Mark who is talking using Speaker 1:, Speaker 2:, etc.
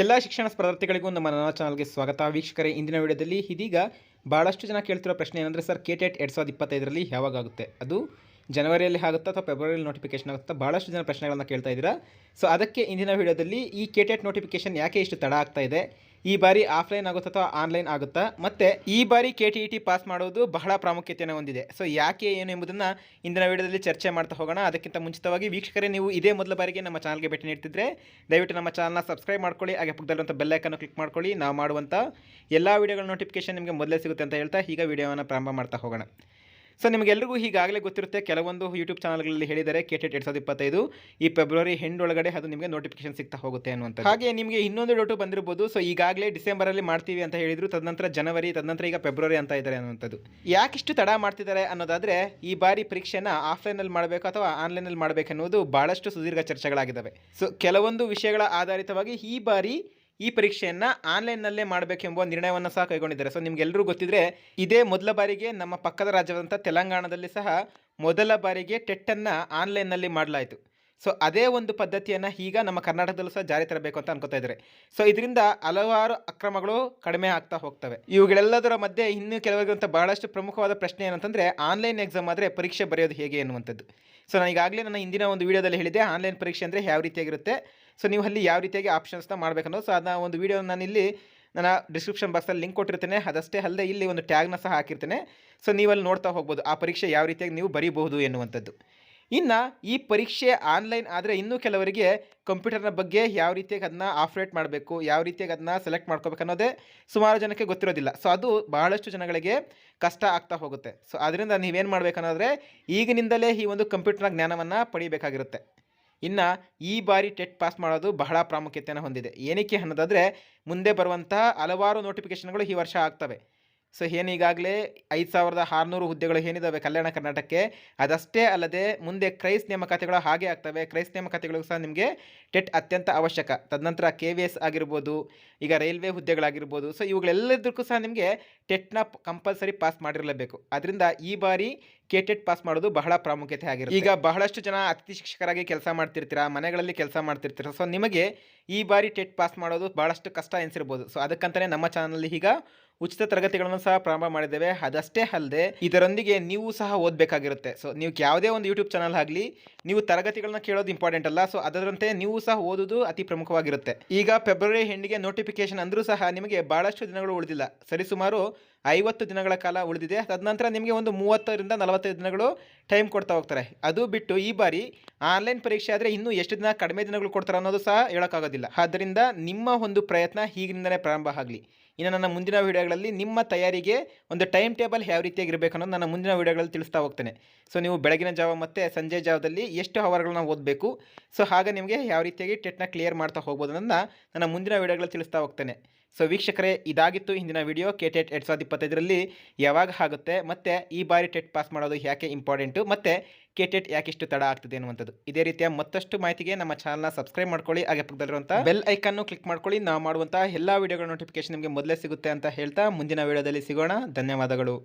Speaker 1: ಎಲ್ಲ ಶಿಕ್ಷಣ ಸ್ಪರ್ಧಾರ್ಥಿಗಳಿಗೂ ನಮ್ಮ ನನ್ನ ಚಾನಲ್ಗೆ ಸ್ವಾಗತ. ವೀಕ್ಷಕರೇ, ಇಂದಿನ ವಿಡಿಯೋದಲ್ಲಿ ಇದೀಗ ಭಾಳಷ್ಟು ಜನ ಕೇಳ್ತಿರೋ ಪ್ರಶ್ನೆ ಏನಂದರೆ, ಸರ್, ಕೆ ಟೆಟ್ ಎರಡು ಸಾವಿರದ ಇಪ್ಪತ್ತೈದರಲ್ಲಿ ಯಾವಾಗ ಆಗುತ್ತೆ ಅದು ಜನವರಿಯಲ್ಲಿ ಆಗುತ್ತಾ ಅಥವಾ ಫೆಬ್ರವರಿಯಲ್ಲಿ ನೋಟಿಫಿಕೇಶನ್ ಆಗುತ್ತಾ? ಭಾಳಷ್ಟು ಜನ ಪ್ರಶ್ನೆಗಳನ್ನು ಕೇಳ್ತಾ ಇದ್ದೀರಾ. ಸೊ ಅದಕ್ಕೆ ಇಂದಿನ ವಿಡಿಯೋದಲ್ಲಿ ಈ ಕೆ ಟೆಟ್ ನೋಟಿಫಿಕೇಶನ್ ಯಾಕೆ ಇಷ್ಟು ತಡ ಆಗ್ತಾ ಇದೆ? ಈ ಬಾರಿ ಆಫ್ಲೈನ್ ಆಗುತ್ತಾ ಅಥವಾ ಆನ್ಲೈನ್ ಆಗುತ್ತಾ? ಮತ್ತೆ ಈ ಬಾರಿ K T E T pass ಮಾಡೋದು ಬಹಳ ಪ್ರಾಮುಖ್ಯತೆಯನ್ನು ಹೊಂದಿದೆ. ಸೊ ಯಾಕೆ ಏನು ಎಂಬುದನ್ನು ಇಂದಿನ ವಿಡಿಯೋದಲ್ಲಿ ಚರ್ಚೆ ಮಾಡ್ತಾ ಹೋಗೋಣ. ಅದಕ್ಕಿಂತ ಮುಂಚಿತವಾಗಿ ವೀಕ್ಷಕರೇ, ನೀವು ಇದೇ ಮೊದಲ ಬಾರಿಗೆ ನಮ್ಮ ಚಾನಲ್ಗೆ ಭೇಟಿ ನೀಡ್ತಿದ್ರೆ, ದಯವಿಟ್ಟು ನಮ್ಮ ಚಾನಲ್ನ ಸಬ್ಸ್ಕ್ರೈಬ್ ಮಾಡ್ಕೊಳ್ಳಿ. ಹಾಗೆ ಪಕ್ಕದಲ್ಲಿರುವಂಥ ಬೆಲ್ಲೈಕನ್ನು ಕ್ಲಿಕ್ ಮಾಡ್ಕೊಳ್ಳಿ. ನಾವು ಮಾಡುವಂಥ ಎಲ್ಲ ವಿಡಿಯೋಗಳ ನೋಟಿಫಿಕೇಶನ್ ನಿಮಗೆ ಮೊದಲೇ ಸಿಗುತ್ತೆ ಅಂತ ಹೇಳ್ತಾ, ಈಗ ವಿಡಿಯೋವನ್ನು ಪ್ರಾರಂಭ ಮಾಡ್ತಾ ಹೋಗೋಣ. ಸೊ ನಿಮಗೆಲ್ಲರಿಗೂ ಈಗಾಗಲೇ ಗೊತ್ತಿರುತ್ತೆ, ಕೆಲವೊಂದು ಯೂಟ್ಯೂಬ್ ಚಾನಲ್ಗಳಲ್ಲಿ ಹೇಳಿದರೆ ಕೆ ಟೆಟ್ ಎರಡು ಇಪ್ಪತ್ತೈದು, ಈ ಫೆಬ್ರವರಿ ಹೆಂಡ್ ಒಳಗಡೆ ಅದು ನಿಮಗೆ ನೋಟಿಫಿಕೇಶನ್ ಸಿಗ್ತಾ ಹೋಗುತ್ತೆ ಅನ್ನುವಂಥ ಹಾಗೆ ನಿಮಗೆ ಇನ್ನೊಂದು ಡೌಟು ಬಂದಿರ್ಬೋದು, ಸೊ, ಈಗಾಗಲೇ ಡಿಸೆಂಬರಲ್ಲಿ ಮಾಡ್ತೀವಿ ಅಂತ ಹೇಳಿದ್ರು, ತದನಂತರ ಜನವರಿ, ತದನಂತರ ಈಗ ಫೆಬ್ರವರಿ ಅಂತ ಇದ್ದಾರೆ ಅನ್ನುವಂಥದ್ದು. ಯಾಕಿಷ್ಟು ತಡ ಮಾಡ್ತಿದ್ದಾರೆ ಅನ್ನೋದಾದರೆ, ಈ ಬಾರಿ ಪರೀಕ್ಷೆನ ಆಫ್ಲೈನಲ್ಲಿ ಮಾಡಬೇಕು ಅಥವಾ ಆನ್ಲೈನಲ್ಲಿ ಮಾಡಬೇಕೆನ್ನುವುದು ಬಹಳಷ್ಟು ಸುದೀರ್ಘ ಚರ್ಚೆಗಳಾಗಿದ್ದಾವೆ. ಸೊ, ಕೆಲವೊಂದು ವಿಷಯಗಳ ಆಧಾರಿತವಾಗಿ ಈ ಬಾರಿ ಈ ಪರೀಕ್ಷೆಯನ್ನು ಆನ್ಲೈನ್ನಲ್ಲೇ ಮಾಡಬೇಕೆಂಬ ನಿರ್ಣಯವನ್ನು ಸಹ ಕೈಗೊಂಡಿದ್ದಾರೆ. ಸೊ ನಿಮಗೆಲ್ಲರೂ ಗೊತ್ತಿದ್ರೆ, ಇದೇ ಮೊದಲ ಬಾರಿಗೆ ನಮ್ಮ ಪಕ್ಕದ ರಾಜ್ಯವಾದಂಥ ತೆಲಂಗಾಣದಲ್ಲಿ ಸಹ ಮೊದಲ ಬಾರಿಗೆ ಟೆಟ್ಟನ್ನು ಆನ್ಲೈನ್ನಲ್ಲಿ ಮಾಡಲಾಯಿತು. ಸೊ ಅದೇ ಒಂದು ಪದ್ಧತಿಯನ್ನು ಈಗ ನಮ್ಮ ಕರ್ನಾಟಕದಲ್ಲೂ ಸಹ ಜಾರಿ ತರಬೇಕು ಅಂತ ಅನ್ಕೋತಾ ಇದ್ದಾರೆ. ಸೊ ಇದರಿಂದ ಹಲವಾರು ಅಕ್ರಮಗಳು ಕಡಿಮೆ ಆಗ್ತಾ ಹೋಗ್ತವೆ. ಇವುಗಳೆಲ್ಲದರ ಮಧ್ಯೆ ಇನ್ನೂ ಕೆಲವರಿಗಂತ ಬಹಳಷ್ಟು ಪ್ರಮುಖವಾದ ಪ್ರಶ್ನೆ ಏನಂತಂದರೆ, ಆನ್ಲೈನ್ ಎಕ್ಸಾಮ್ ಆದರೆ ಪರೀಕ್ಷೆ ಬರೆಯೋದು ಹೇಗೆ ಎನ್ನುವಂಥದ್ದು. ಸೊ ನಾನು ಈಗಾಗಲೇ ನನ್ನ ಹಿಂದಿನ ಒಂದು ವೀಡಿಯೋದಲ್ಲಿ ಹೇಳಿದೆ ಆನ್ಲೈನ್ ಪರೀಕ್ಷೆ ಅಂದರೆ ಯಾವ ರೀತಿಯಾಗಿರುತ್ತೆ? ಸೊ, ನೀವು ಅಲ್ಲಿ ಯಾವ ರೀತಿಯಾಗಿ ಆಪ್ಷನ್ಸ್ನ ಮಾಡಬೇಕನ್ನೋದು, ಸೊ, ಅದನ್ನ ಒಂದು ವೀಡಿಯೋ ನಾನು ಇಲ್ಲಿ ನನ್ನ ಡಿಸ್ಕ್ರಿಪ್ಷನ್ ಬಾಕ್ಸಲ್ಲಿ ಲಿಂಕ್ ಕೊಟ್ಟಿರ್ತೇನೆ. ಅದಷ್ಟೇ ಅಲ್ಲದೆ ಇಲ್ಲಿ ಒಂದು ಟ್ಯಾಗ್ನ ಸಹ ಹಾಕಿರ್ತೇನೆ. ಸೊ, ನೀವು ಅಲ್ಲಿ ನೋಡ್ತಾ ಹೋಗ್ಬೋದು ಆ ಪರೀಕ್ಷೆ ಯಾವ ರೀತಿಯಾಗಿ ನೀವು ಬರೀಬಹುದು ಎನ್ನುವಂಥದ್ದು. ಇನ್ನು ಈ ಪರೀಕ್ಷೆ ಆನ್ಲೈನ್ ಆದರೆ ಇನ್ನೂ ಕೆಲವರಿಗೆ ಕಂಪ್ಯೂಟರ್ನ ಬಗ್ಗೆ ಯಾವ ರೀತಿಯಾಗಿ ಅದನ್ನ ಆಪ್ರೇಟ್ ಮಾಡಬೇಕು, ಯಾವ ರೀತಿಯಾಗಿ ಅದನ್ನ ಸೆಲೆಕ್ಟ್ ಮಾಡ್ಕೋಬೇಕು ಅನ್ನೋದೇ ಸುಮಾರು ಜನಕ್ಕೆ ಗೊತ್ತಿರೋದಿಲ್ಲ. ಸೊ, ಅದು ಬಹಳಷ್ಟು ಜನಗಳಿಗೆ ಕಷ್ಟ ಆಗ್ತಾ ಹೋಗುತ್ತೆ. ಸೊ, ಅದರಿಂದ ನೀವೇನು ಮಾಡಬೇಕನ್ನೋದ್ರೆ ಈಗಿನಿಂದಲೇ ಈ ಒಂದು ಕಂಪ್ಯೂಟರ್ನ ಜ್ಞಾನವನ್ನು ಪಡಿಬೇಕಾಗಿರುತ್ತೆ. ಇನ್ನು ಈ ಬಾರಿ ಟೆಟ್ ಪಾಸ್ ಮಾಡೋದು ಬಹಳ ಪ್ರಾಮುಖ್ಯತೆಯನ್ನು ಹೊಂದಿದೆ. ಏನಕ್ಕೆ ಅನ್ನೋದಾದರೆ ಮುಂದೆ ಬರುವಂತಹ ಹಲವಾರು ನೋಟಿಫಿಕೇಷನ್ಗಳು ಈ ವರ್ಷ ಆಗ್ತವೆ. ಸೊ ಏನು ಈಗಾಗಲೇ ಐದು ಸಾವಿರದ ಆರುನೂರು ಹುದ್ದೆಗಳು ಏನಿದ್ದಾವೆ ಕಲ್ಯಾಣ ಕರ್ನಾಟಕಕ್ಕೆ, ಅದಷ್ಟೇ ಅಲ್ಲದೆ ಮುಂದೆ ಕ್ರೈಸ್ ನೇಮಕಾತಿಗಳು ಹಾಗೆ ಆಗ್ತವೆ. ಕ್ರೈಸ್ ನೇಮಕಾತಿಗಳಿಗೂ ಸಹ ನಿಮಗೆ ಟೆಟ್ ಅತ್ಯಂತ ಅವಶ್ಯಕ. ತದನಂತರ ಕೆ ವಿ ಎಸ್ ಆಗಿರ್ಬೋದು, ಈಗ ರೈಲ್ವೆ ಹುದ್ದೆಗಳಾಗಿರ್ಬೋದು, ಸೊ ಇವುಗಳೆಲ್ಲದಕ್ಕೂ ಸಹ ನಿಮಗೆ ಟೆಟ್ನ ಕಂಪಲ್ಸರಿ ಪಾಸ್ ಮಾಡಿರಲೇಬೇಕು. ಅದರಿಂದ ಈ ಬಾರಿ ಕೆ ಟೆಟ್ ಪಾಸ್ ಮಾಡೋದು ಬಹಳ ಪ್ರಾಮುಖ್ಯತೆ ಆಗಿರುತ್ತೆ. ಈಗ ಬಹಳಷ್ಟು ಜನ ಅತಿಥಿ ಶಿಕ್ಷಕರಾಗಿ ಕೆಲಸ ಮಾಡ್ತಿರ್ತೀರಾ, ಮನೆಗಳಲ್ಲಿ ಕೆಲಸ ಮಾಡ್ತಿರ್ತೀರಾ, ಸೊ ನಿಮಗೆ ಈ ಬಾರಿ ಟೆಟ್ ಪಾಸ್ ಮಾಡೋದು ಬಹಳಷ್ಟು ಕಷ್ಟ ಎನಿಸಿರ್ಬೋದು. ಸೊ ಅದಕ್ಕಂತಲೇ ನಮ್ಮ ಚಾನಲಲ್ಲಿ ಈಗ ಉಚಿತ ತರಗತಿಗಳನ್ನು ಸಹ ಪ್ರಾರಂಭ ಮಾಡಿದ್ದೇವೆ. ಅದಷ್ಟೇ ಅಲ್ಲದೆ, ಇದರೊಂದಿಗೆ ನೀವು ಸಹ ಓದಬೇಕಾಗಿರುತ್ತೆ. ಸೊ ನೀವು ಯಾವುದೇ ಒಂದು ಯೂಟ್ಯೂಬ್ ಚಾನಲ್ ಆಗಲಿ, ನೀವು ತರಗತಿಗಳನ್ನ ಕೇಳೋದು ಇಂಪಾರ್ಟೆಂಟ್ ಅಲ್ಲ. ಸೊ ಅದರಂತೆ ನೀವು ಸಹ ಓದೋದು ಅತಿ ಪ್ರಮುಖವಾಗಿರುತ್ತೆ. ಈಗ ಫೆಬ್ರವರಿ ಹೆಂಡಿಗೆ ನೋಟಿಫಿಕೇಶನ್ ಅಂದರೂ ಸಹ ನಿಮಗೆ ಭಾಳಷ್ಟು ದಿನಗಳು ಉಳಿದಿಲ್ಲ. ಸರಿಸುಮಾರು ಐವತ್ತು ದಿನಗಳ ಕಾಲ ಉಳಿದಿದೆ. ತದನಂತರ ನಿಮಗೆ ಒಂದು ಮೂವತ್ತರಿಂದ ನಲವತ್ತೈದು ದಿನಗಳು ಟೈಮ್ ಕೊಡ್ತಾ ಹೋಗ್ತಾರೆ. ಅದು ಬಿಟ್ಟು ಈ ಬಾರಿ ಆನ್ಲೈನ್ ಪರೀಕ್ಷೆ ಆದರೆ ಇನ್ನೂ ಎಷ್ಟು ದಿನ ಕಡಿಮೆ ದಿನಗಳು ಕೊಡ್ತಾರೆ ಅನ್ನೋದು ಸಹ ಹೇಳೋಕ್ಕಾಗೋದಿಲ್ಲ. ಆದ್ದರಿಂದ ನಿಮ್ಮ ಒಂದು ಪ್ರಯತ್ನ ಈಗಿನಿಂದಲೇ ಪ್ರಾರಂಭ ಆಗಲಿ. ಇನ್ನು ನನ್ನ ಮುಂದಿನ ವೀಡಿಯೋಗಳಲ್ಲಿ ನಿಮ್ಮ ತಯಾರಿಗೆ ಒಂದು ಟೈಮ್ ಟೇಬಲ್ ಯಾವ ರೀತಿಯಾಗಿ ಇರಬೇಕು ಅನ್ನೋದು ನನ್ನ ಮುಂದಿನ ವೀಡಿಯೋಗಳಲ್ಲಿ ತಿಳಿಸ್ತಾ ಹೋಗ್ತೇನೆ. ಸೊ ನೀವು ಬೆಳಗಿನ ಜಾವ ಮತ್ತು ಸಂಜೆ ಜಾವದಲ್ಲಿ ಎಷ್ಟು ಅವರ್ಗಳನ್ನ ಓದಬೇಕು? ಸೊ ಹಾಗೆ ನಿಮಗೆ ಯಾವ ರೀತಿಯಾಗಿ ಟೆಟ್ನ ಕ್ಲಿಯರ್ ಮಾಡ್ತಾ ಹೋಗ್ಬೋದು ಅನ್ನೋದನ್ನ ನನ್ನ ಮುಂದಿನ ವೀಡಿಯೋಗಳಲ್ಲಿ ತಿಳಿಸ್ತಾ ಹೋಗ್ತೇನೆ. ಸೊ ವೀಕ್ಷಕರೇ, ಇದಾಗಿತ್ತು ಹಿಂದಿನ ವೀಡಿಯೋ. ಕೆ ಟೆಟ್ ಎರಡು ಇಪ್ಪತ್ತೈದರಲ್ಲಿ ಯಾವಾಗ ಆಗುತ್ತೆ, ಮತ್ತು ಈ ಬಾರಿ ಟೆಟ್ ಪಾಸ್ ಮಾಡೋದು ಯಾಕೆ ಇಂಪಾರ್ಟೆಂಟು, ಮತ್ತು ಕೆ ಟೆಟ್ ಯಾಕೆ ಇಷ್ಟು ತಡ ಆಗ್ತದೆ ಅನ್ನುವಂಥದ್ದು ಇದೇ ರೀತಿಯ ಮತ್ತಷ್ಟು ಮಾಹಿತಿಗೆ ನಮ್ಮ ಚಾನಲ್ನ ಸಬ್ಸ್ಕ್ರೈಬ್ ಮಾಡ್ಕೊಳ್ಳಿ, ಹಾಗೆ ಪಕ್ಕದಲ್ಲಿರುವಂಥ ಬೆಲ್ ಐಕನ್ನು ಕ್ಲಿಕ್ ಮಾಡ್ಕೊಳ್ಳಿ. ನಾವು ಮಾಡುವಂಥ ಎಲ್ಲ ವೀಡಿಯೋಗಳ ನೋಟಿಫಿಕೇಶನ್ ನಿಮಗೆ ಮೊದಲೇ ಸಿಗುತ್ತೆ ಅಂತ ಹೇಳ್ತಾ ಮುಂದಿನ ವೀಡಿಯೋದಲ್ಲಿ ಸಿಗೋಣ. ಧನ್ಯವಾದಗಳು.